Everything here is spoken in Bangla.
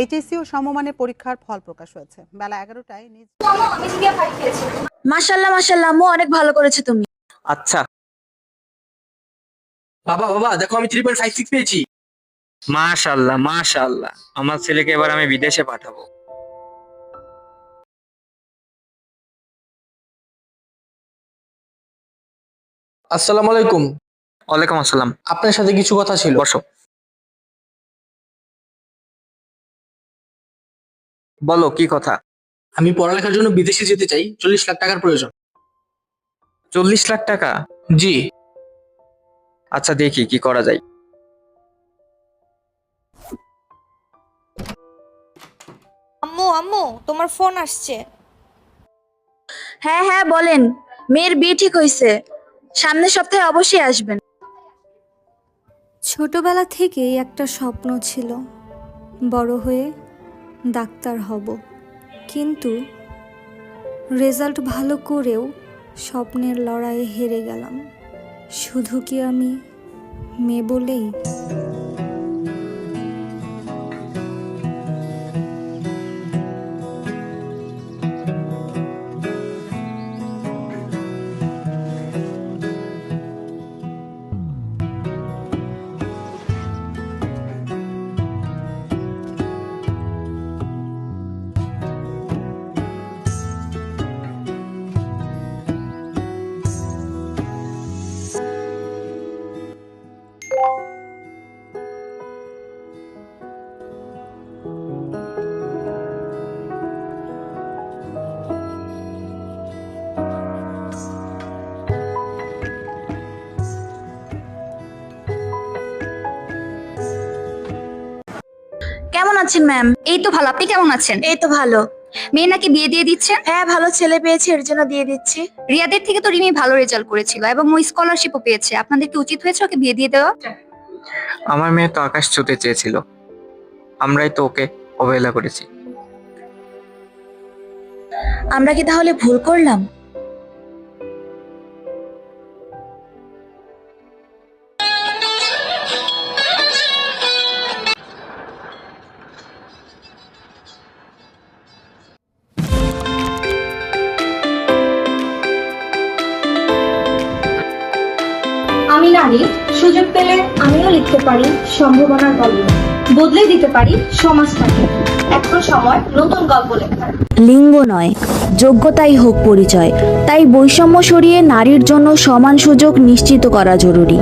এইচএসসি ও সমমানের পরীক্ষার ফল প্রকাশ হয়েছে। বেলা এগারোটায় নিজ মাশাল্লাহ মাশাল্লাহ আম্মু অনেক ভালো করেছ তুমি। আচ্ছা। বাবা বাবা দেখো আমি থ্রি পয়েন্ট ফাইভ সিক্স পেয়েছি। মাশাল্লাহ মাশাল্লাহ আমার ছেলেকে এবার আমি বিদেশে পাঠাবো। আসসালামু আলাইকুম। ওয়ালাইকুম আসসালাম। আপনার সাথে কিছু কথা ছিল। বসো। বলো কি কথা? আমি পড়ালেখার জন্য বিদেশে যেতে চাই চল্লিশ লাখ টাকার প্রয়োজন। চল্লিশ লাখ টাকা? জি। আচ্ছা দেখি কি করা যায়। আম্মু আম্মু তোমার ফোন আসছে। হ্যাঁ হ্যাঁ বলেন। মেয়ের বিয়ে ঠিক হয়েছে। সামনের সপ্তাহে অবশ্যই আসবেন। ছোটবেলা থেকেই একটা স্বপ্ন ছিল। বড় হয়ে ডাক্তার হব। কিন্তু রেজাল্ট ভালো করেও স্বপ্নের লড়াইয়ে হেরে গেলাম। শুধু কি আমি মেয়ে বলেই? কেমন আছেন ম্যাম এই তো ভালো। আপনি কেমন আছেন? এই তো ভালো। মেয়ে নাকি বিয়ে দিয়ে দিচ্ছেন? হ্যাঁ ভালো ছেলে পেয়েছে এর জন্য দিয়ে দিচ্ছি। রিয়াদের থেকে তো রিমি ভালো রেজাল্ট করেছিল এবং ও স্কলারশিপও পেয়েছে। আপনাদের কি উচিত হয়েছে ওকে বিয়ে দিয়ে দেওয়া? আমার মেয়ে তো আকাশ ছুতে চেয়েছিল। আমরাই তো ওকে অবহেলা করেছি। আমরা কি তাহলে ভুল করলাম? আমি নারী সুযোগ পেলে আমিও লিখতে পারি সম্ভাবনার গল্প। বদলে দিতে পারি সমাজটাকে। এখন সময় নতুন গল্প লেখার। লিঙ্গ নয়, যোগ্যতাই হোক পরিচয়। তাই বৈষম্য সরিয়ে নারীর জন্য সমান সুযোগ নিশ্চিত করা জরুরি।